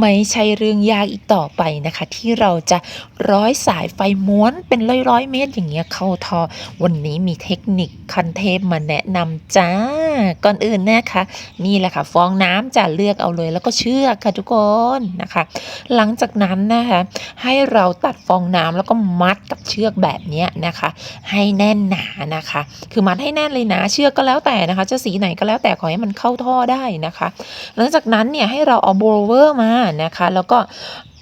ไม่ใช่เรื่องยากอีกต่อไปนะคะ ที่เราจะร้อยสายไฟม้วนเป็นร้อยร้อยๆเมตรอย่างเงี้ยเข้าท่อวันนี้มีเทคนิคคันเทพมาแนะนำจ้า ก่อนอื่นนะคะนี่แหละค่ะ ฟองน้ำจะเลือกเอาเลย แล้วก็เชือกค่ะทุกคนนะคะ หลังจากนั้นนะคะให้เราตัดฟองน้ำแล้วก็มัดกับเชือกแบบเนี้ยนะคะ ให้แน่นหนานะคะ คือมัดให้แน่นเลยนะเชือกก็แล้วแต่นะคะ จะสีไหนก็แล้วแต่ขอให้มันเข้าท่อได้นะคะ หลังจากนั้นเนี่ยให้เราเอาโบรเวอร์มานะคะ แล้วก็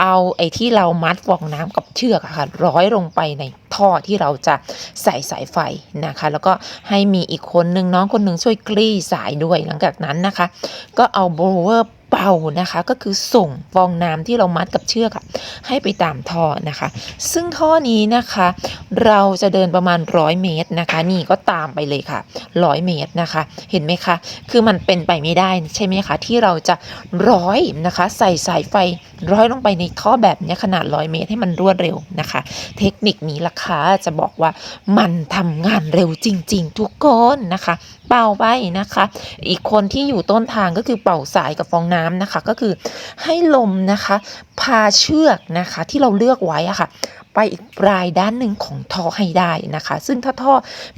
เอาไอ้ที่เรามัดฟองน้ำกับเชือกค่ะร้อยลงไปในท่อที่เราจะใส่สายไฟนะคะ แล้วก็ให้มีอีกคนนึงน้องคนหนึ่งช่วยกลี้สายด้วยหลังจากนั้นนะคะ ก็เอาโบรเวอร์ เป่านะคะ ก็คือส่งฟองน้ำที่เรามัดกับเชือกอะให้ไปตามท่อนะคะ ซึ่งท่อนี้นะคะ เราจะเดินประมาณร้อยเมตรนะคะ นี่ก็ตามไปเลยค่ะร้อยเมตรนะคะ เห็นไหมคะ คือมันเป็นไปไม่ได้ใช่ไหมคะ ที่เราจะร้อยนะคะ ใส่สายไฟร้อยลงไปในท่อแบบนี้ขนาดร้อยเมตรให้มันรวดเร็วนะคะ เทคนิคนี้ล่ะคะจะบอกว่ามันทำงานเร็วจริง ๆ ทุกคนนะคะ เป่าไปนะคะ อีกคนที่อยู่ต้นทางก็คือเป่าสายกับฟองน้ำนะคะ ก็คือให้ลมนะคะ พาเชือกนะคะที่เราเลือกไว้อะค่ะ ไปอีกปลายด้านหนึ่งของท่อให้ได้นะคะ ซึ่งถ้าท่อ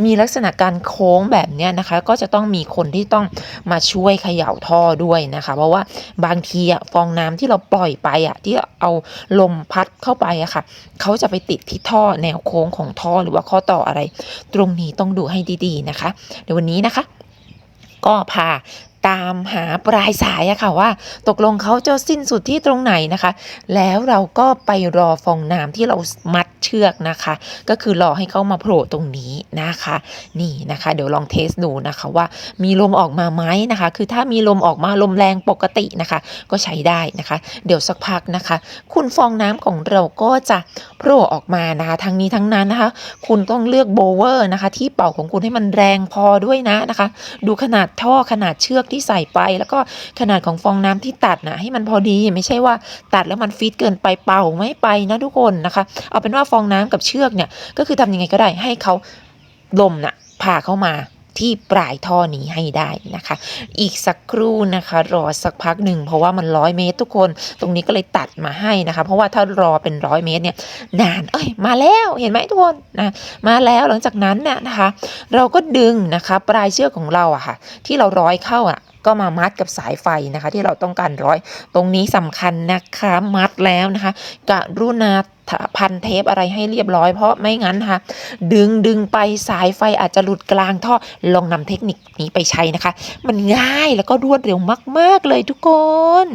มีลักษณะการโค้งแบบเนี้ยนะคะ ก็จะต้องมีคนที่ต้องมาช่วยเขย่าท่อด้วยนะคะ เพราะว่าบางทีอะฟองน้ำที่เราปล่อยไปอะที่เอาลมพัดเข้าไปอะค่ะ เขาจะไปติดที่ท่อแนวโค้งของท่อหรือว่าข้อต่ออะไร ตรงนี้ต้องดูให้ดีๆนะคะ เดี๋ยววันนี้นะคะ ก็พา ตามหาปลายสายอะค่ะว่า ตกลงเขาจะสิ้นสุดที่ตรงไหนนะคะ แล้วเราก็ไปรอฟองน้ำที่เรามัด เชือกนะคะ ก็คือรอให้เขามาโผล่ตรงนี้นะคะ นี่นะคะ เดี๋ยวลองเทสดูนะคะว่ามีลมออกมาไหมนะคะ คือถ้ามีลมออกมาลมแรงปกตินะคะ ก็ใช้ได้นะคะ เดี๋ยวสักพักนะคะ คุณฟองน้ำของเราก็จะโผล่ออกมานะคะทั้งนี้ทั้งนั้นนะคะ คุณต้องเลือกโบเวอร์นะคะ ที่เป่าของคุณให้มันแรงพอด้วยนะนะคะ ดูขนาดท่อขนาดเชือกที่ใส่ไป แล้วก็ขนาดของฟองน้ำที่ตัดนะให้มันพอดีไม่ใช่ว่าตัดแล้วมันฟิตเกินไปเป่าไม่ไปนะทุกคนนะคะ เอาเป็นว่าฟองน้ำกับเชือกเนี่ย ก็คือทำยังไงก็ได้ให้เขาลมน่ะพาเข้ามาที่ปลายท่อนี้ให้ได้นะคะ อีกสักครู่นะคะ รอสักพักหนึ่งเพราะว่ามันร้อยเมตรทุกคน ตรงนี้ก็เลยตัดมาให้นะคะ เพราะว่าถ้ารอเป็นร้อยเมตรเนี่ยนาน เอ้ยมาแล้วเห็นไหมทุกคนนะมาแล้วหลังจากนั้นเนี่ยนะคะ เราก็ดึงนะคะ ปลายเชือกของเราอะค่ะ ที่เราร้อยเข้าอะก็มามัดกับสายไฟนะคะ ที่เราต้องการร้อย ตรงนี้สำคัญนะคะมัดแล้วนะคะกรุณา พันเทปอะไรให้เรียบร้อยเพราะไม่งั้นค่ะ ดึงดึงไปสายไฟอาจจะหลุดกลางท่อลองนำเทคนิคนี้ไปใช้นะคะ มันง่ายแล้วก็รวดเร็วมาก ๆ เลยทุกคน